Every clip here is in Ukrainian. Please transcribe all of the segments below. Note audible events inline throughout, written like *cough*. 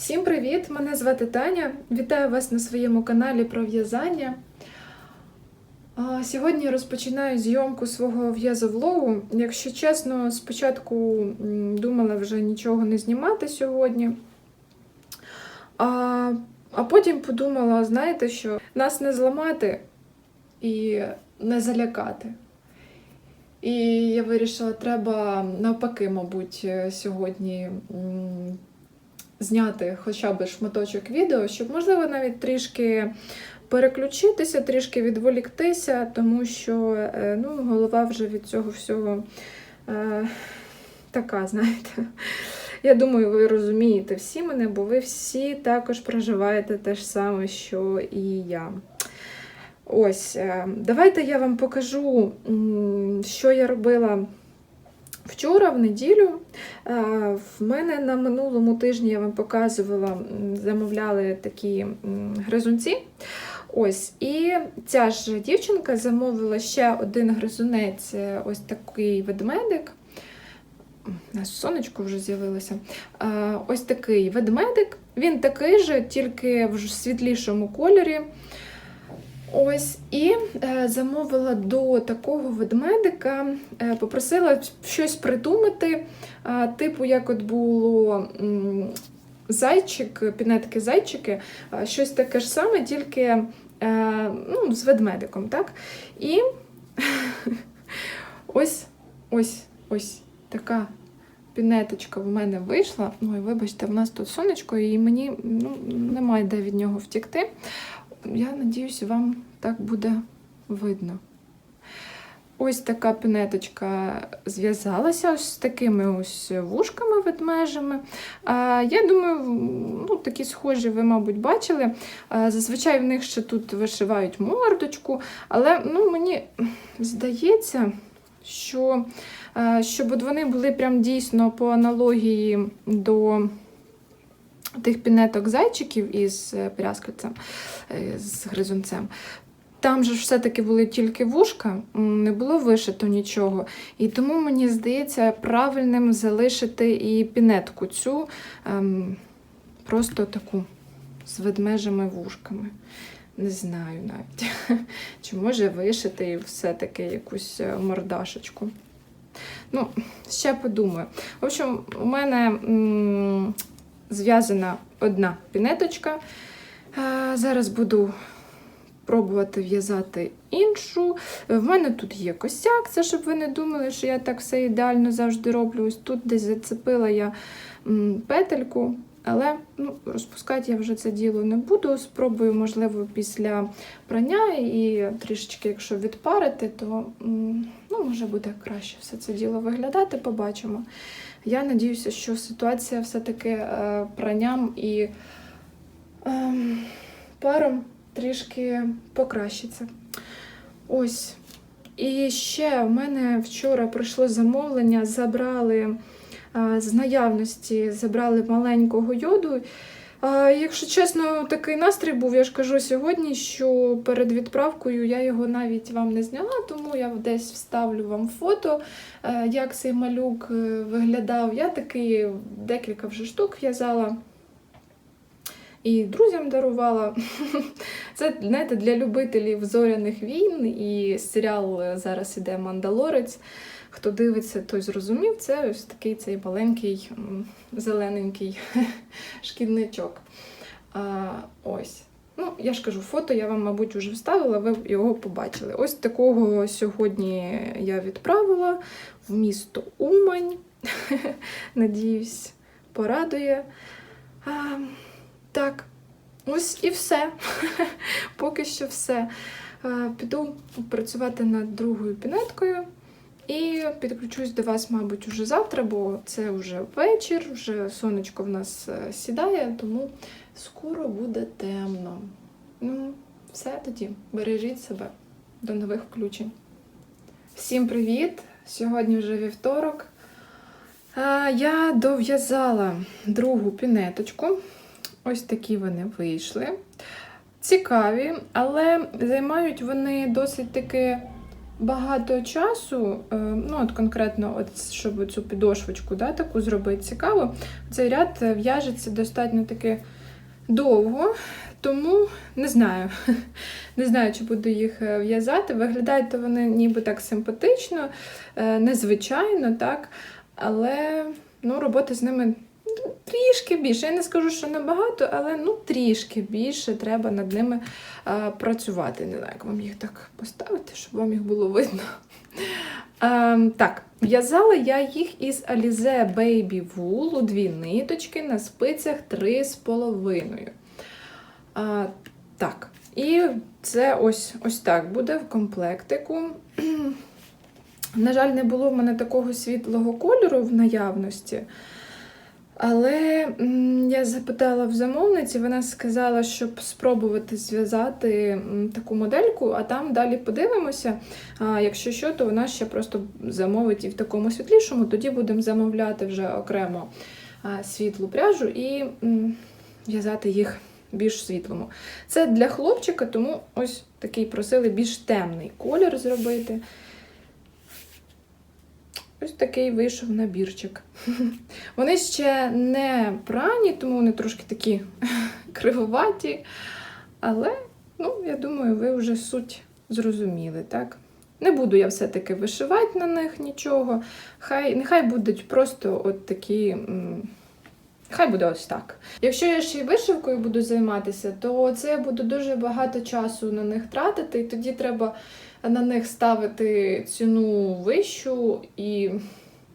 Всім привіт! Мене звати Таня. Вітаю вас на своєму каналі про в'язання. Сьогодні я розпочинаю зйомку свого в'язовлогу. Якщо чесно, спочатку думала вже нічого не знімати сьогодні. А, а потім подумала, знаєте що, нас не зламати і не залякати. І я вирішила, треба навпаки, мабуть, сьогодні зняти хоча б шматочок відео, щоб, можливо, навіть трішки переключитися, трішки відволіктися, тому що е, ну, голова вже від цього всього е, така, знаєте. Я думаю, ви розумієте всі мене, бо ви всі також проживаєте те ж саме, що і я. Ось, е, давайте я вам покажу, що я робила вчора, в неділю. Е, В мене на минулому тижні я вам показувала, замовляли такі гризунці. Ось, і ця ж дівчинка замовила ще один гризунець, е, ось такий ведмедик. Сонечко вже з'явилося. Е, Ось такий ведмедик. Він такий же, тільки в світлішому кольорі. Ось, і е, замовила до такого ведмедика, е, попросила щось придумати, е, типу, як от було зайчик, пінетки зайчики, щось таке ж саме, тільки ну, з ведмедиком. так? І *laughs* ось ось ось така пінеточка в мене вийшла. Ой, вибачте, в нас тут сонечко, і мені ну, немає де від нього втікти. Я надіюсь, вам так буде видно. Ось така пінеточка зв'язалася ось з такими ось вушками ведмежими. Я думаю, ну, такі схожі ви, мабуть, бачили. Зазвичай в них ще тут вишивають мордочку, але ну, мені здається, що щоб от вони були прям дійсно по аналогії до тих пінеток зайчиків із е, пряскальцем, е, з гризунцем. Там же все-таки були тільки вушка, не було вишито нічого. І тому мені здається правильним залишити і пінетку цю ем, просто таку з ведмежими вушками. Не знаю навіть. *laughs* Чи може вишити і все-таки якусь е, мордашечку. Ну, ще подумаю. В общем, у мене зв'язана одна пінеточка. Е, Зараз буду пробувати в'язати іншу. В мене тут є косяк, це щоб ви не думали, що я так все ідеально завжди роблю. Ось тут десь зацепила я петельку, але ну, розпускати я вже це діло не буду. Спробую, можливо, після прання і трішечки, якщо відпарити, то може буде краще все це діло виглядати, побачимо. Я надіюся, що ситуація все-таки е, пранням і ем, паром трішки покращиться. Ось. І ще в мене вчора прийшло замовлення, забрали а, з наявності, забрали маленького йоду. Якщо чесно, такий настрій був, я ж кажу сьогодні, що перед відправкою я його навіть вам не зняла, тому я десь вставлю вам фото, е, як цей малюк е, виглядав. Я такий декілька вже штук в'язала. І друзям дарувала. *laughs* Це знаєте, для любителів зоряних війн і серіал е, зараз іде Мандалорець. Хто дивиться, той зрозумів. Це ось такий цей маленький зелененький *laughs* шкідничок. А, ось. Ну, я ж кажу, фото я вам, мабуть, вже вставила, ви його побачили. Ось такого сьогодні я відправила в місто Умань. *laughs* Надіюсь, порадує. А, так, ось і все. *laughs* Поки що все. Піду працювати над другою пінеткою і підключусь до вас, мабуть, уже завтра, бо це вже вечір, вже сонечко в нас е, сідає, тому скоро буде темно. Ну, все тоді. Бережіть себе. До нових включень. Всім привіт! Сьогодні вже вівторок. Е, Я дов'язала другу пінеточку. Ось такі вони вийшли. Цікаві, але займають вони досить таки багато часу, е, ну от конкретно, от, щоб цю підошвочку да, таку зробити цікаво, цей ряд е, в'яжеться достатньо таки довго, тому не знаю. *laughs* Не знаю, чи буду їх е, в'язати. Виглядають вони ніби так симпатично, незвичайно, так, але ну, роботи з ними трішки більше. Я не скажу, що набагато, але ну, трішки більше треба над ними а, працювати. Не знаю, як вам їх так поставити, щоб вам їх було видно. А, так, в'язала я їх із Alize Baby Wool у дві ниточки на спицях 3,5. А, так, і це ось, ось так буде в комплектику. *clears throat* На жаль, не було в мене такого світлого кольору в наявності. Але я запитала в замовниці, вона сказала, щоб спробувати зв'язати таку модельку, а там далі подивимося. А якщо що, то вона ще просто замовить і в такому світлішому, тоді будемо замовляти вже окремо світлу пряжу і в'язати їх більш світлому. Це для хлопчика, тому ось такий просили більш темний колір зробити. Ось такий вийшов набірчик. *laughs* Вони ще не прані, тому вони трошки такі *laughs* кривоваті. Але, ну, я думаю, ви вже суть зрозуміли, так? Не буду я все-таки вишивати на них нічого. Хай, нехай будуть просто от такі. Хай буде ось так. Якщо я ще й вишивкою буду займатися, то це я буду дуже багато часу на них тратити, і тоді треба на них ставити ціну вищу і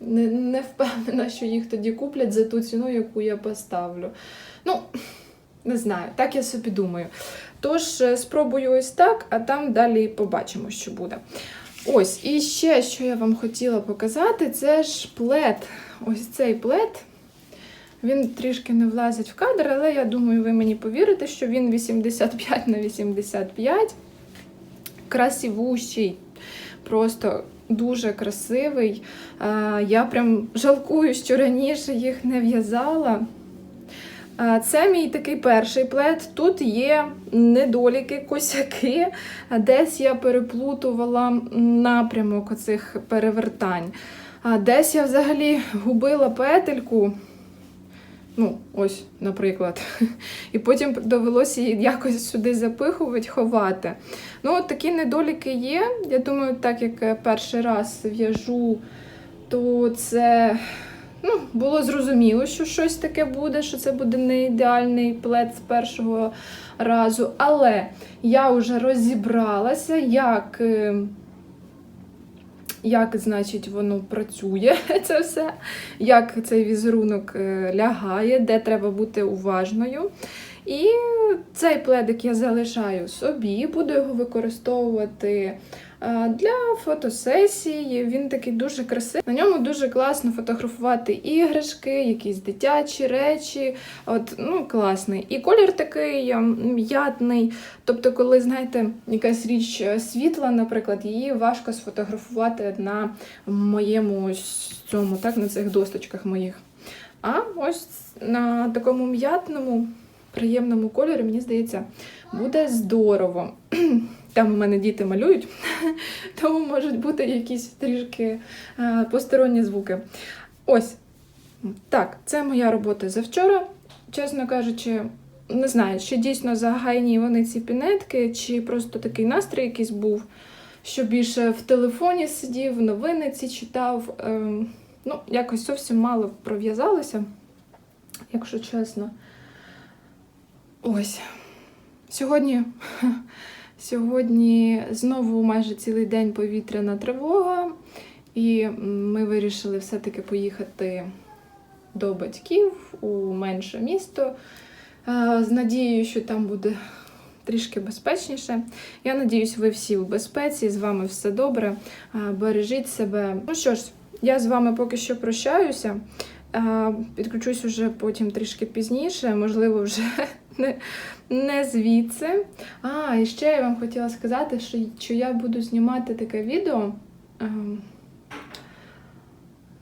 не, не впевнена, що їх тоді куплять за ту ціну, яку я поставлю. Ну, не знаю, так я собі думаю. Тож, е, спробую ось так, а там далі побачимо, що буде. Ось, і ще, що я вам хотіла показати, це ж плед. Ось цей плед. Він трішки не влазить в кадр, але я думаю, ви мені повірите, що він 85 на 85. Красивущий, просто дуже красивий. Я прям жалкую, що раніше їх не в'язала. Це мій такий перший плед. Тут є недоліки, косяки. Десь я переплутувала напрямок оцих перевертань. Десь я взагалі губила петельку. Ну, ось, наприклад. *laughs* І потім довелося її якось сюди запихувати, ховати. Ну, от такі недоліки є. Я думаю, так як перший раз в'яжу, то це ну, було зрозуміло, що щось таке буде, що це буде не ідеальний плед з першого разу. Але я вже розібралася, як. Як, значить, воно працює, *laughs* це все, як цей візерунок е, лягає, де треба бути уважною. І цей пледик я залишаю собі, буду його використовувати для фотосесії. Він такий дуже красивий. На ньому дуже класно фотографувати іграшки, якісь дитячі речі. От, ну, класний. І колір такий е, м'ятний. Тобто, коли, знаєте, якась річ е, світла, наприклад, її важко сфотографувати на моєму цьому, так, на цих досточках моїх. А ось на такому м'ятному приємному кольорі, мені здається, буде здорово. *clears throat* Там у мене діти малюють, *laughs* тому можуть бути якісь трішки е, посторонні звуки. Ось. Так, це моя робота за вчора. Чесно кажучи, не знаю, чи дійсно загайні вони ці пінетки, чи просто такий настрій якийсь був, що більше в телефоні сидів, новини ці читав. Ем, ну, якось зовсім мало пров'язалося, якщо чесно. Ось. Сьогодні, сьогодні знову майже цілий день повітряна тривога, і ми вирішили все-таки поїхати до батьків у менше місто е, з надією, що там буде трішки безпечніше. Я надіюсь, ви всі в безпеці, з вами все добре. Е, Бережіть себе. Ну що ж, я з вами поки що прощаюся. Е, Підключусь уже потім трішки пізніше, можливо, вже не, не звідси. А, і ще я вам хотіла сказати, що, що я буду знімати таке відео ем,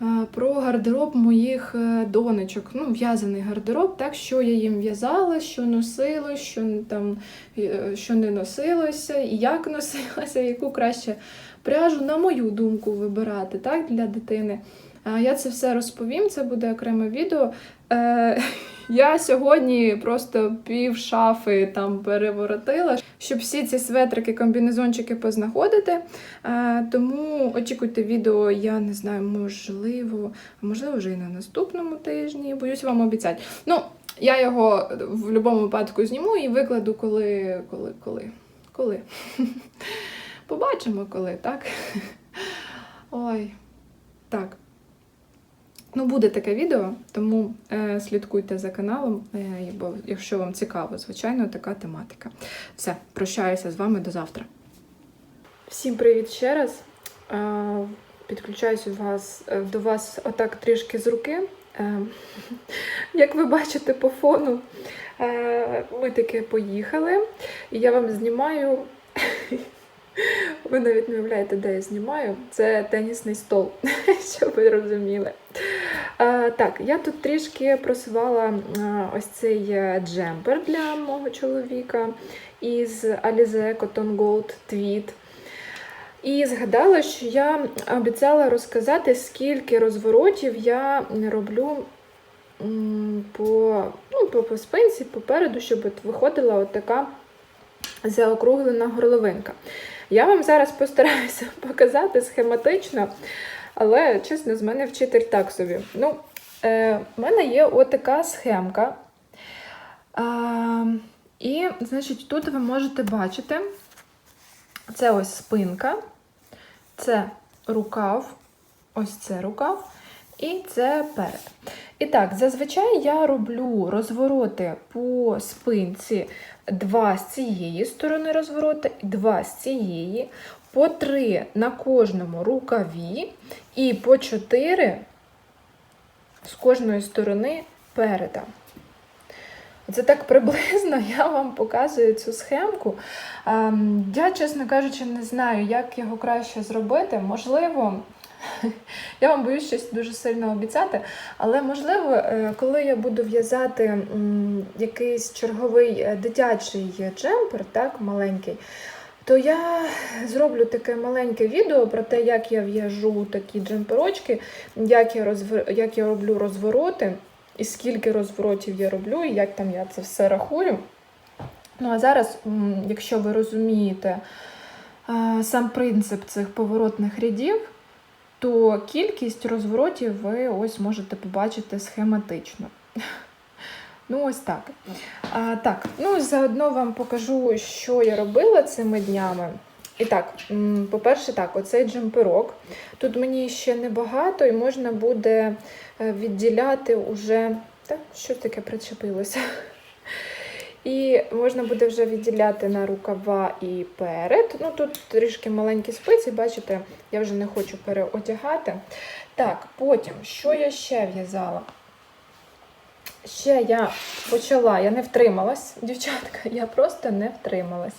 е, про гардероб моїх е, донечок. Ну, в'язаний гардероб, так, що я їм в'язала, що носила, що, там, е, що не носилося, і як *laughs* носилося, яку краще пряжу, на мою думку, вибирати так, для дитини. Я це все розповім, це буде окреме відео. Я сьогодні просто пів шафи там переворотила, щоб всі ці светрики, комбінезончики познаходити. Е, тому очікуйте відео, я не знаю, можливо, можливо, вже і на наступному тижні. Боюсь вам обіцяти. Ну, я його в будь-якому випадку зніму і викладу, коли. коли, коли. коли. *laughs* Побачимо, коли, так? *laughs* Ой. Так. Ну, буде таке відео, тому е, слідкуйте за каналом, е, бо якщо вам цікаво, звичайно, така тематика. Все, прощаюся з вами до завтра. Всім привіт ще раз. Е, підключаюся вас, е, до вас отак трішки з руки. Е, *laughs* як ви бачите по фону, е, ми таки поїхали, і я вам знімаю. *laughs* Ви навіть не уявляєте, де я знімаю. Це тенісний стол, *laughs* щоб ви розуміли. А, так, я тут трішки просувала ось цей е, джемпер для мого чоловіка із Alize Cotton Gold Tweed. І згадала, що я обіцяла розказати, скільки розворотів я роблю по, ну, по, по спинці, попереду, щоб виходила от така заокруглена горловинка. Я вам зараз постараюся *laughs* показати схематично, але, чесно, з мене вчитель так собі. Ну, е, в мене є отака схемка. А, і, значить, тут ви можете бачити, це ось спинка, це рукав, ось це рукав, і це перед. І так, зазвичай я роблю розвороти по спинці два з цієї сторони розвороти, два з цієї, по три на кожному рукаві, і по чотири з кожної сторони переда. Це так приблизно я вам показую цю схемку. Ем, Я, чесно кажучи, не знаю, як його краще зробити. Можливо, *laughs* я вам боюсь щось дуже сильно обіцяти, але можливо, е, коли я буду в'язати якийсь черговий е, дитячий джемпер, так, маленький, то я зроблю таке маленьке відео про те, як я в'яжу такі джемперочки, як я, розвер... як я роблю розвороти, і скільки розворотів я роблю, і як там я це все рахую. Ну, а зараз, якщо ви розумієте сам принцип цих поворотних рядів, то кількість розворотів ви ось можете побачити схематично. *laughs* Ну, ось так. А, Так, ну заодно вам покажу, що я робила цими днями. І так, по-перше, так, оцей джемперок. Тут мені ще небагато, і можна буде е, відділяти уже. Так, що таке причепилося? *laughs* І можна буде вже відділяти на рукава і перед. Ну тут трішки маленькі спиці, бачите, я вже не хочу переодягати. Так, потім, що я ще в'язала? Ще я почала, я не втрималась, дівчатка, я просто не втрималась.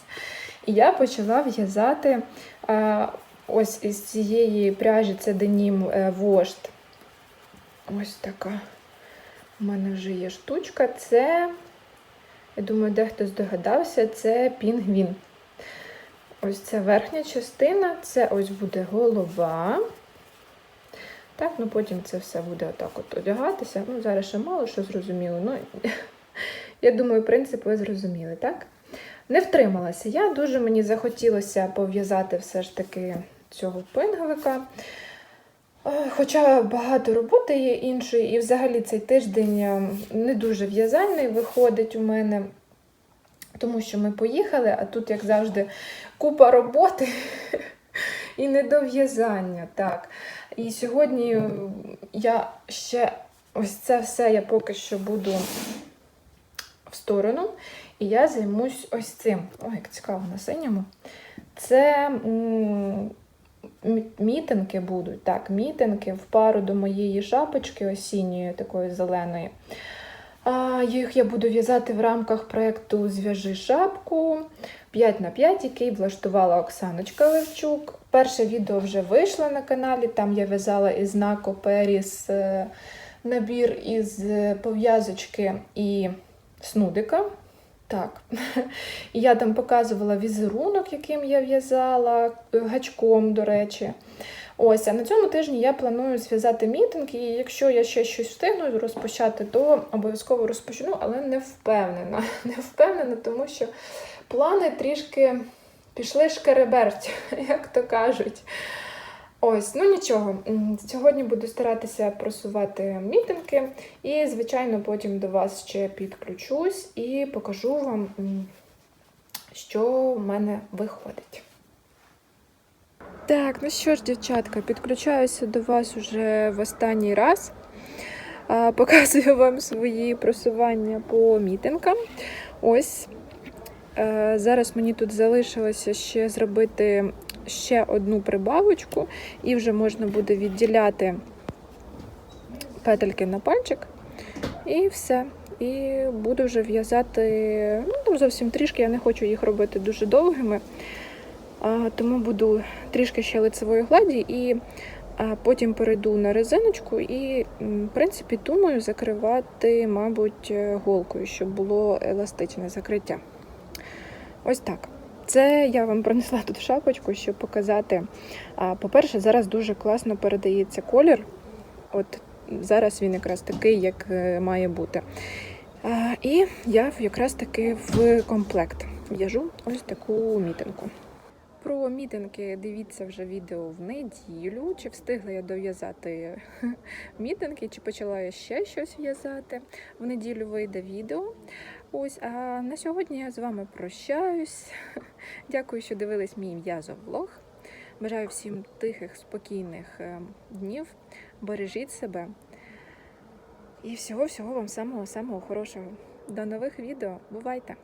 І я почала в'язати а, ось із цієї пряжі це денім е, вождь. Ось така. У мене вже є штучка. Це, я думаю, дехто здогадався, це пінгвін. Ось це верхня частина, це ось буде голова. Так, ну потім це все буде отак от одягатися. Ну, зараз ще мало що зрозуміло. Ну, *laughs* я думаю, принцип ви зрозуміли, так? Не втрималася. Я дуже мені захотілося пов'язати все ж таки цього пинговика. Е, Хоча багато роботи є іншої, і взагалі цей тиждень е, не дуже в'язальний виходить у мене, тому що ми поїхали, а тут, як завжди, купа роботи *laughs* і недов'язання. Так. І сьогодні я ще ось це все я поки що буду в сторону. І я займусь ось цим. Ой, як цікаво на синьому. Це м, мі- мітинки будуть. Так, мітинки в пару до моєї шапочки осінньої, такої зеленої. А, їх я буду в'язати в рамках проєкту Зв'яжи шапку 5 на 5, який влаштувала Оксаночка Левчук. Перше відео вже вийшло на каналі. Там я в'язала із Нако Періс набір із е, пов'язочки і снудика. Так, *laughs* я там показувала візерунок, яким я в'язала, е, гачком, до речі. Ось, а на цьому тижні я планую зв'язати мітинг, і якщо я ще щось встигну розпочати, то обов'язково розпочну, але не впевнена. *laughs* Не впевнена, тому що плани трішки пішли шкереберть, *laughs* як то кажуть. Ось, ну нічого. Сьогодні буду старатися просувати мітинги, і, звичайно, потім до вас ще підключусь і покажу вам, що в мене виходить. Так, ну що ж, дівчатка, підключаюся до вас уже в останній раз. Показую вам свої просування по мітингам. Ось е, зараз мені тут залишилося ще зробити ще одну прибавочку, і вже можна буде відділяти петельки на пальчик. І все. І буду вже в'язати ну, там зовсім трішки, я не хочу їх робити дуже довгими. Тому буду трішки ще лицевої гладі і потім перейду на резиночку і, в принципі, думаю закривати, мабуть, е, голкою, щоб було еластичне закриття. Ось так. Це я вам принесла тут шапочку, щоб показати. По-перше, зараз дуже класно передається колір. От зараз він якраз такий, як е, має бути. І я якраз таки в комплект в'яжу ось таку мітинку. Про мітинги дивіться вже відео в неділю. Чи встигла я дов'язати *laughs* мітинги, чи почала я ще щось в'язати. В неділю вийде відео. Ось, а на сьогодні я з вами прощаюсь. *laughs* Дякую, що дивились мій в'язовлог. Бажаю всім тихих, спокійних е, днів. Бережіть себе. І всього-всього вам самого-самого хорошого. До нових відео. Бувайте!